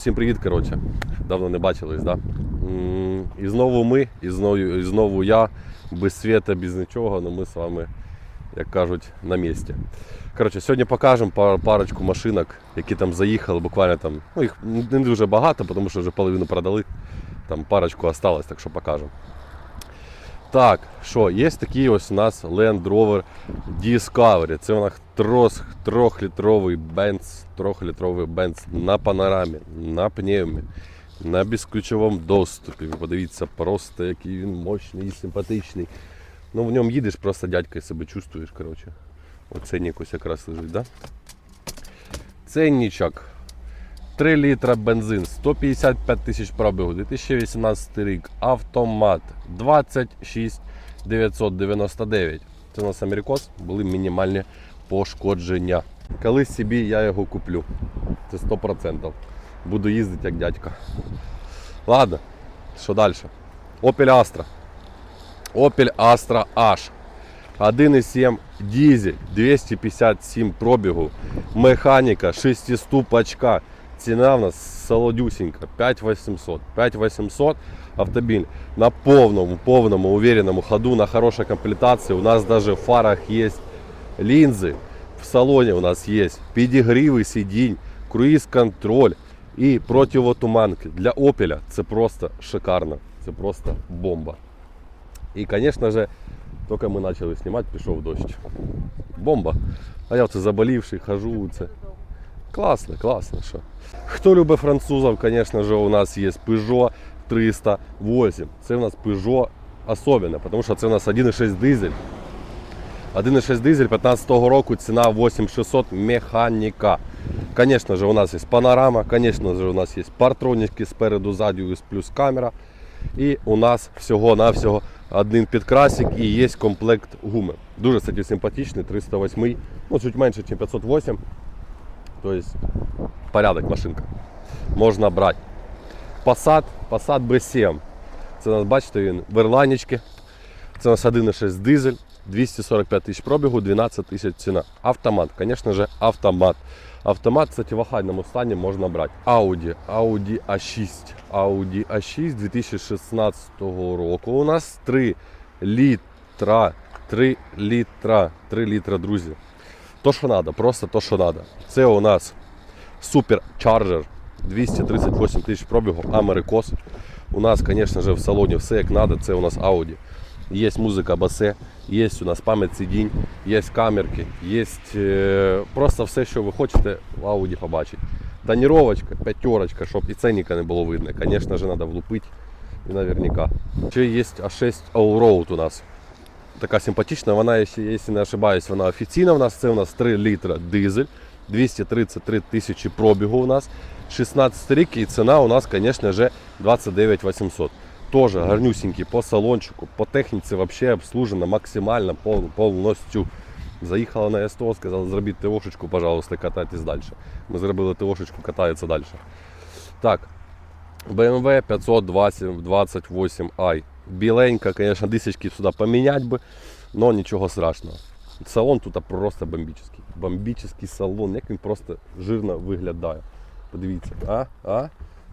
Всім привіт, коротше. Давно не бачились, да? І знову ми, і знову, і знову я, без світа, без нічого, але ми з вами, як кажуть, на місці. Коротше, сьогодні покажемо парочку машинок, які там заїхали, буквально там, ну їх не дуже багато, тому що вже половину продали. Там парочку осталось, так що покажемо. Так, що, є такий ось у нас Land Rover Discovery. Це у нас трос, трьохлітровий бенз, трьохлітровий бенз на панорамі, на пневмі, на безключовому доступі. Подивіться, просто який він мощний і симпатичний. Ну, в ньому їдеш, просто дядька себе чувствуєш, коротше. Оценник ось якраз лежить, да? Ценничок. 3 літра бензин, 155 тисяч пробігу, 2018 рік, автомат 26 999. Це у нас Америкос, були мінімальні пошкодження. Колись собі я його куплю. Це 100%. Буду їздити як дядька. Ладно, що далі? Opel Astra. Opel Astra H. 1,7 дизель, 257 пробігу, механіка, 6-ступочка. Ціна в нас солодюсенька, 5800. 5800 автомобіль на повному, повному, уверенному ходу, на хорошей комплектации. У нас даже в фарах есть линзы. В салоне у нас есть підігріви сидінь, круїз-контроль і противотуманки. Для Opel це просто шикарно. Це просто бомба. І, звісно же, тільки ми почали знімати, пішов дощ. Бомба. А я оце заболівший, хожу. Це. Класно, класно. Що. Хто любить французів, звісно ж, у нас є Peugeot 308. Це у нас Peugeot особливе, тому що це у нас 1,6 дизель. 1,6 дизель 15 року, ціна 8600 механіка. Звісно ж, у нас є панорама, звісно ж, у нас є партроніки спереду, ззаду, плюс камера. І у нас всього-навсього один підкрасик і є комплект гуми. Дуже кстати, симпатичний, 308, ну чуть менше, ніж 508. Тобто порядок машинка. Можна брати. Passat, Passat B7. Це у нас, бачите, він в Ірландічки. Це у нас 1,6 дизель, 245 тисяч пробігу, 12 тисяч ціна. Автомат, звісно ж, автомат. Автомат, кстати, в охайному стані можна брати. Audi, Audi A6. Audi A6 2016 року. У нас 3 літра. 3 літра. 3 літра, друзі. То, що треба, просто то, що треба. Це у нас суперчарджер 238 тисяч пробігу, Америкос. У нас, звісно в салоні все як треба, це у нас Audi. Є музика басе, є у нас пам'ять сидінь, є камерки, є е, просто все, що ви хочете в Audi побачити. Тоніровочка, п'ятерочка, щоб і ценника не було видно. Звісно треба влупити і наверняка. Ще є A6 Allroad у нас. Така симпатична, вона, якщо не ошибаюсь, вона офіційна у нас. Це у нас 3 літра дизель, 233 тисячі пробігу у нас, 16 рік і ціна у нас, звісно ж, 29 800. Тоже гарнюсінький по салончику, по техніці взагалі обслужена максимально пов- повністю. Заїхала на СТО, сказала, зробіть ТОшечку, пожалуйста, катайтесь далі. Ми зробили ТОшечку, катається далі. Так, BMW 528i. Біленька, звісно, дисочки сюди поміняти би, але нічого страшного. Салон тут просто бомбічний. Бомбічний салон, як він просто жирно виглядає. Подивіться, а? А?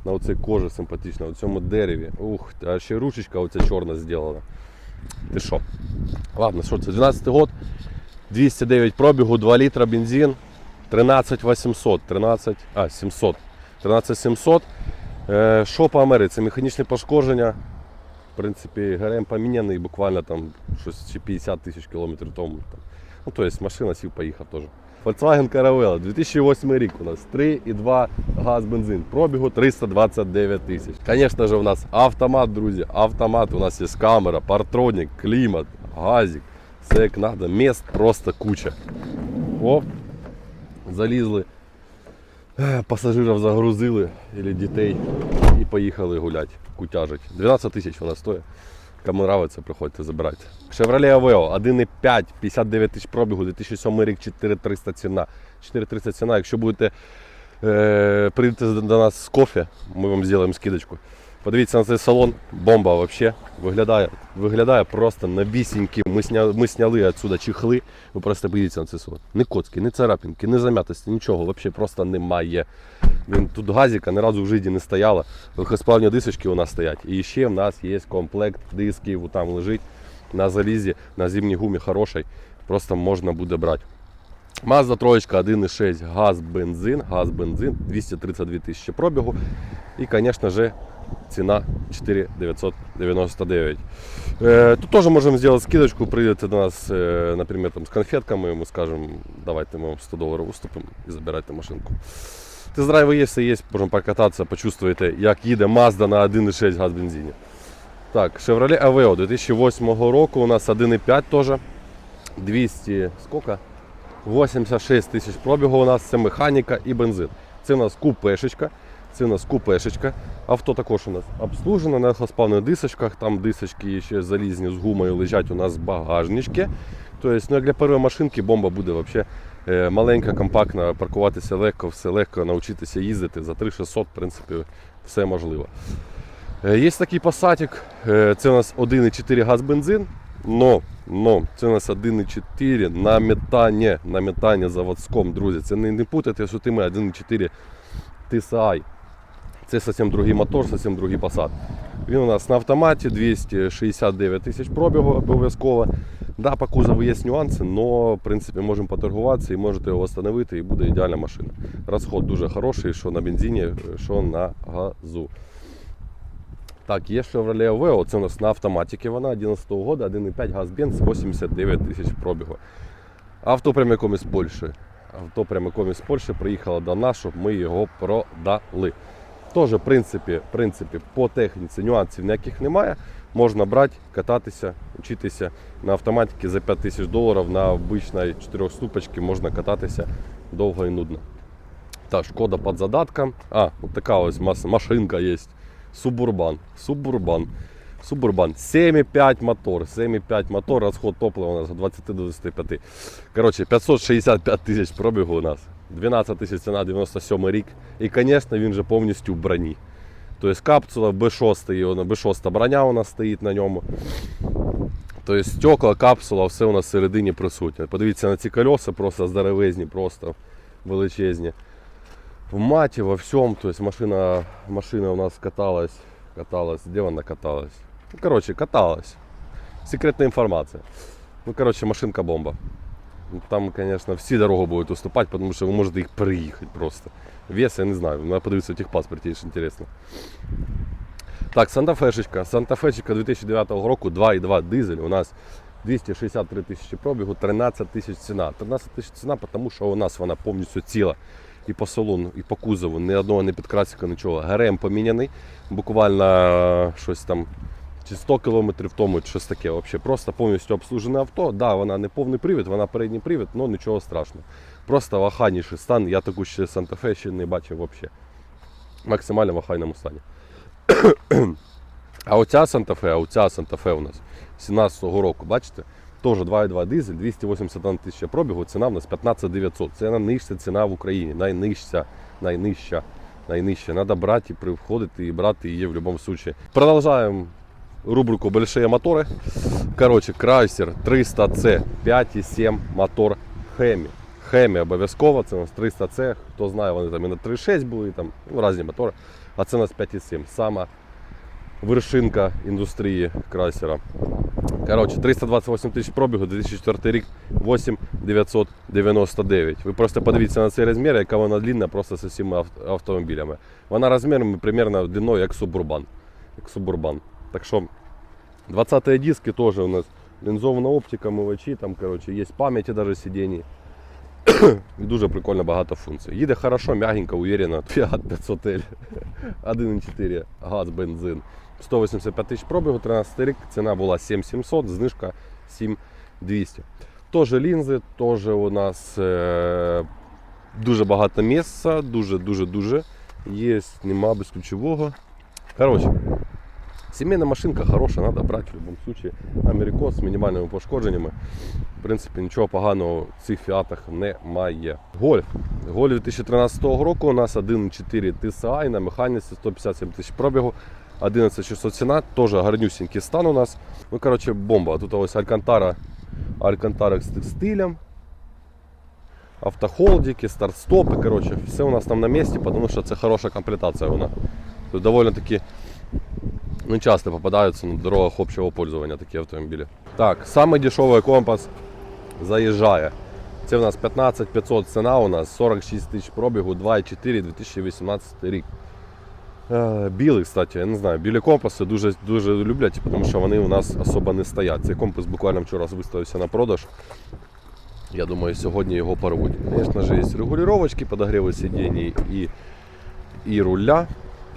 На оцій кожі симпатично, на цьому дереві. Ух, а ще ручечка оця чорна зроблена. Ти що? Ладно, що це? 12 год, 209 пробігу, 2 літра бензин, 13 800, 13, а, 700. 13 700. Е, Що по Америці? Механічне пошкодження. В принципі, ГРМ поміняний буквально там щось чи 50 тисяч кілометрів тому. Там. Ну, тобто машина сів поїхав теж. Volkswagen Caravella, 2008 рік у нас 3,2 газ бензин. Пробігу 329 тисяч. Звісно ж, у нас автомат, друзі. Автомат, у нас є камера, партронік, клімат, газик. Все як треба. Мест просто куча. Оп, залізли. Пасажирів загрузили або дітей поїхали гуляти, кутяжить. 12 тисяч вона стоїть. Кому нравиться, приходьте забирайте. Chevrolet Aveo 1,5, 59 тисяч пробігу, 2007 рік 4300 ціна. 4300 ціна. Якщо будете е, прийдете до нас з кофе, ми вам зробимо скидочку. Подивіться на цей салон, бомба вообще. Виглядає, виглядає просто новісіньким. Ми, сня, ми сняли отсюда чехли. Ви просто подивіться на цей салон. Ні коцки, ні царапинки, ні зам'ятості, нічого. Вообще просто немає. Він, тут газіка ні разу в житті не стояла. Легкосплавні дисочки у нас стоять. І ще в нас є комплект дисків, там лежить на залізі, на зимній гумі хороший. Просто можна буде брати. Mazda троєчка 1.6 газ бензин, газ бензин 232 тисячі пробігу. І, звісно же, ціна 4999. Е, тут теж можемо зробити скидочку, прийдете до нас, е, наприклад, там, з конфетками, ми скажемо, давайте ми вам 100 доларів уступимо і забирайте машинку. Тест-драйви є, все є, можемо покататися, почувствуєте, як їде Mazda на 1.6 газ бензині. Так, Chevrolet Aveo 2008 року у нас 1.5 теж. 200, сколько? 86 тисяч пробігу у нас, це механіка і бензин. Це у нас купешечка. Це у нас купешечка. Авто також у нас обслужено на легкосплавних дисочках. Там дисочки ще залізні з гумою лежать у нас багажнички. Тобто, ну, як для першої машинки бомба буде взагалі е, маленька, компактна, паркуватися легко, все легко, навчитися їздити. За 3600, в принципі, все можливо. Е, Є такий пасатик, е, це у нас 1,4 газ бензин. Но, но це у нас 1,4 на метані, на метані заводському, друзі. Це не, не путайте з тими 1,4 TSI. Це зовсім другий мотор, зовсім другий Passat. Він у нас на автоматі 269 тисяч пробігу обов'язково. Да, по кузову є нюанси, але в принципі можемо поторгуватися і можете його встановити і буде ідеальна машина. Розход дуже хороший, що на бензині, що на газу. Так, є Chevrolet Aveo, це у нас на автоматиці вона 11 го года, 1,5 газ бенз, 89 тисяч пробігу. Авто прямиком із Польщі. Авто прямиком із Польщі приїхало до нас, щоб ми його продали. Теж, в принципі, в принципі, по техніці нюансів ніяких немає. Можна брати, кататися, вчитися на автоматиці за 5 тисяч доларів на обичній 4 ступочці можна кататися довго і нудно. Та шкода під задатком. А, от така ось машинка є. Субурбан. Субурбан. Субурбан. 7,5 мотор. 7,5 мотор, розход топлива у нас від 20 до 25. Коротше, 565 тисяч пробігу у нас. 12 тисяч ціна 97 рік. І, звісно, він же повністю в броні. Тобто капсула B6, B6 броня у нас стоїть на ньому. Тобто стекла, капсула, все у нас всередині присутнє. Подивіться на ці колеса, просто здоровезні, просто величезні. В маті, во всьому. Тобто машина, машина у нас каталась. Каталась. Де вона каталась? Ну, коротше, каталась. Секретна інформація. Ну, коротше, машинка бомба. Ну, Там, звісно, всі дороги будуть уступати, тому що ви можете їх переїхати просто. Вес я не знаю, треба подивитися в техпаспорті, якщо інтересно. Так, Санта-Фешечка. Санта-Фешечка 2009 року 2,2 дизель. У нас 263 тисячі пробігу, 13 тисяч ціна. 13 тисяч ціна, тому що у нас вона повністю ціла. І по салону, і по кузову, ні одного не підкрасика, нічого. ГРМ поміняний. Буквально е, щось там чи 100 кілометрів тому, щось таке. Взагалі, просто повністю обслужене авто. Да, вона не повний привід, вона передній привід, але нічого страшного. Просто в охайніший стан. Я таку ще Санта-Фе ще не бачив взагалі. Максимально в охайному стані. А оця Санта-Фе, а оця Санта-Фе у нас 17-го року, бачите? Теж 2,2 дизель, 281 тисяча пробігу, ціна в нас 15 900. Це найнижча ціна в Україні. Найнижча, найнижча, найнижча. Треба брати, приходити і брати її в будь-якому випадку. Продовжуємо рубрику «Большие мотори. Коротше, Chrysler 300C 5,7 мотор Хемі. Хемі обов'язково, це у нас 300C. Хто знає, вони там і на 3,6 були, там, ну, різні мотори. А це у нас 5,7. Сама вершинка індустрії крайсера. Коротше, 328 тисяч пробігу, 2004 рік, 8999. Ви просто подивіться на цей розмір, яка вона длинна просто з усіма автомобілями. Вона розміром примерно длиною як субурбан. Як субурбан. Так що 20 диски теж у нас лінзована оптика, мивачі, там коротше, є пам'яті навіть сидінь. І дуже прикольно багато функцій. Їде хорошо, м'ягенько, уверенно. Fiat 500L. 1,4 газ, бензин. 185 тисяч пробігу, 13 рік, ціна була 7700, знижка 7200. Теж лінзи, теж у нас е, дуже багато місця, дуже-дуже-дуже. Є, нема без ключового. Коротше, сімейна машинка хороша, треба брати в будь-якому випадку. Америкос з мінімальними пошкодженнями. В принципі, нічого поганого в цих фіатах немає. Гольф. Гольф 2013 року у нас 1,4 TSI на механіці 157 тисяч пробігу. 11600 ціна, теж гарнюсінький стан у нас. Ну, коротше, бомба. Тут ось Алькантара, Алькантара з текстилем, автохолдики, старт-стопи. Коротше, все у нас там на місці, тому що це хороша комплектація вона. Тут доволі таки ну, часто попадаються на дорогах общого пользования такі автомобілі. Так, самий дешевий компас заїжджає. Це у нас 15 500 ціна, у нас 46 тисяч пробігу, 2,4 2018 рік. Е, Білий, кстати, я не знаю, білі компаси дуже, дуже люблять, тому що вони у нас особо не стоять. Цей компас буквально вчора виставився на продаж. Я думаю, сьогодні його порвуть. Звісно ж, є регулювачки, подогріви сидінь і, і руля.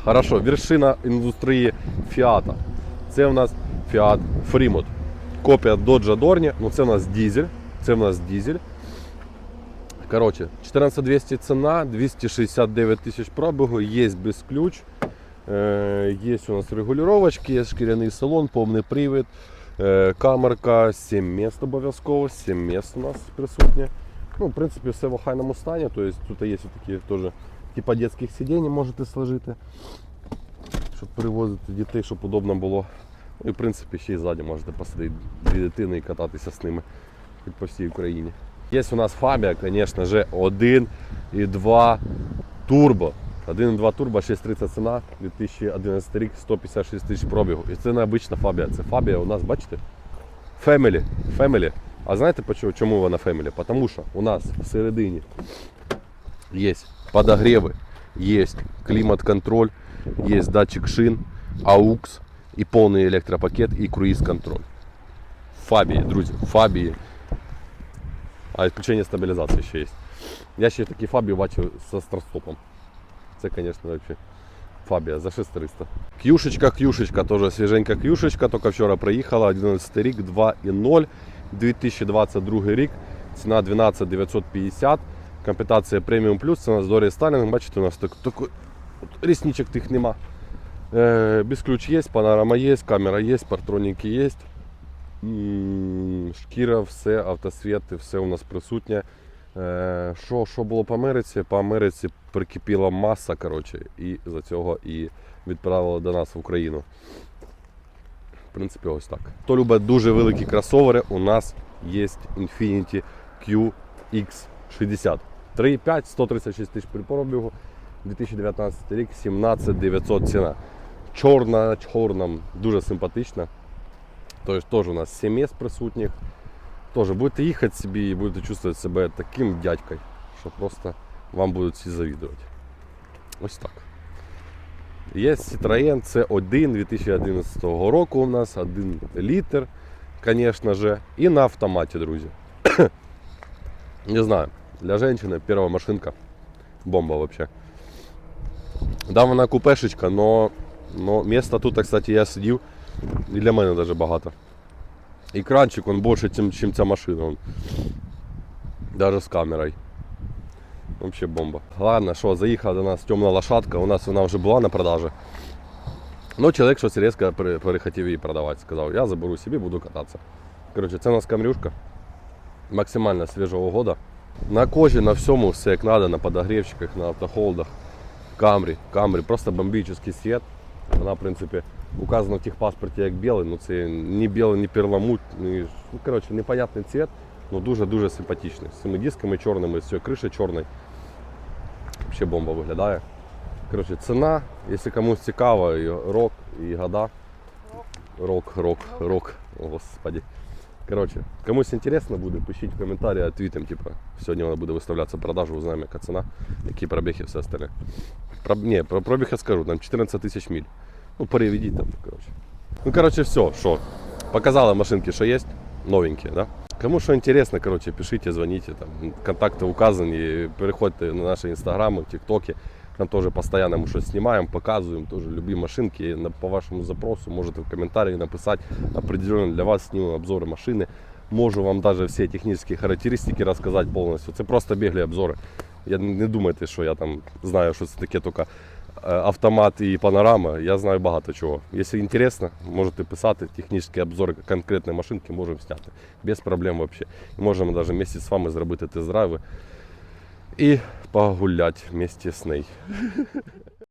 Хорошо, вершина індустрії Фіата. Це у нас Fiat Fremont. Копія Dodge Dorni, ну це у нас дизель. Це у нас дизель. Короче, 14200 ціна, 269 тисяч пробігу, є без ключ. Е, Є у нас регулювачки, є шкіряний салон, повний привід, е, камерка, 7 місць обов'язково, 7 місць у нас присутнє. Ну, в принципі, все в охайному стані, тобто тут є такі теж типа детських сидінь можете сложити, щоб перевозити дітей, щоб удобно було. Ну і в принципі ще й ззаді можете посадити дві дитини і кататися з ними по всій Україні. Є у нас Фабія, звісно ж, 1 і 2 турбо. 1,2 турбо, 630 ціна, 2011 рік, 156 тисяч пробігу. І це не обична Фабія. Це Фабія у нас, бачите? Family. Family. А знаєте чому вона Family? Тому що у нас всередині є подогреви, є клімат-контроль, є датчик шин, AUX і повний електропакет і круїз-контроль. Фабії, друзі, Фабії. А відключення стабілізації ще є. Я ще такі Фабії бачив зі старстопом. Це, звісно, вообще Фабія за 6300. К'юшечка, к'юшечка, теж свіженька к'юшечка, тільки вчора приїхала, 11 рік, 2,0, 2022 рік, ціна 12 950, комплектація преміум плюс, це у нас Сталінг, бачите, у нас так, от, рісничок тих нема. Е, без ключ є, панорама є, камера є, партроніки є. Шкіра, все, автосвіти, все у нас присутнє. Е, Що, що було по Америці? По Америці прикипіла маса, коротше, і за цього і відправили до нас в Україну. В принципі, ось так. Хто любить дуже великі кросовери, у нас є Infiniti QX60. 3,5, 136 тисяч при пробігу, 2019 рік, 17 900 ціна. Чорна на чорному, дуже симпатична. Тобто теж у нас 7 місць присутніх. Тоже будете їхати собі і будете чувствувати себе таким дядькою, що просто вам будуть всі завідувати. Ось так. Є Citroën C1 2011 року у нас 1 літр, звісно же, і на автоматі, друзі. Не знаю, для женщины первая машинка. Бомба вообще. Да, вона купешечка, но, но места тут, кстати, я сидів, і для мене даже багато. Экранчик он больше, чем, чем ця машина. Он. Даже с камерой. Вообще бомба. Ладно, що, заїхала до нас темна лошадка, у нас вона вже була на продажі. Ну, чоловік щось різко пере- перехотів її продавати. Сказав, я заберу собі, буду кататися. Коротше, це у нас камрюшка. Максимально свіжого года. На кожі, на всьому, все як треба, на подогрівчиках, на автохолдах. Камрі, камрі, просто бомбічний світ. Вона, в принципі, указано в техпаспорті як білий, ну це ні білий, ні перламут, ні, ну, коротше, непонятний цвіт, але дуже-дуже симпатичний. З цими дисками чорними, з цією кришею чорною. Взагалі бомба виглядає. Коротше, ціна, якщо комусь цікаво, і рок, і года. Рок, рок, рок, господи. Коротше, комусь інтересно буде, пишіть в коментарі, отвітим, типа, сьогодні вона буде виставлятися в продажу, узнаємо, яка ціна, які пробіг і все остальне. Про, ні, про пробіг я скажу, там 14 тисяч миль. Ну, переведіть там, коротше. Ну, коротше, все, що. Показали машинки, що є, новенькі, да? Кому що інтересно, коротше, пишіть, дзвоніть, там, контакти указані, переходьте на наші інстаграми, тіктоки. Там теж постійно ми щось знімаємо, показуємо, теж любі машинки. На- По вашому запросу можете в коментарі написати определенно для вас знімемо обзори машини. Можу вам навіть всі технічні характеристики розказати повністю. Це просто біглі обзори. Я не думайте, що я там знаю, що це таке тільки е, автомат і панорама. Я знаю багато чого. Якщо інтересно, можете писати технічні обзори конкретної машинки, можемо зняти. Без проблем взагалі. Можемо навіть вместе з вами зробити тест-драйви і погуляти вместе з нею.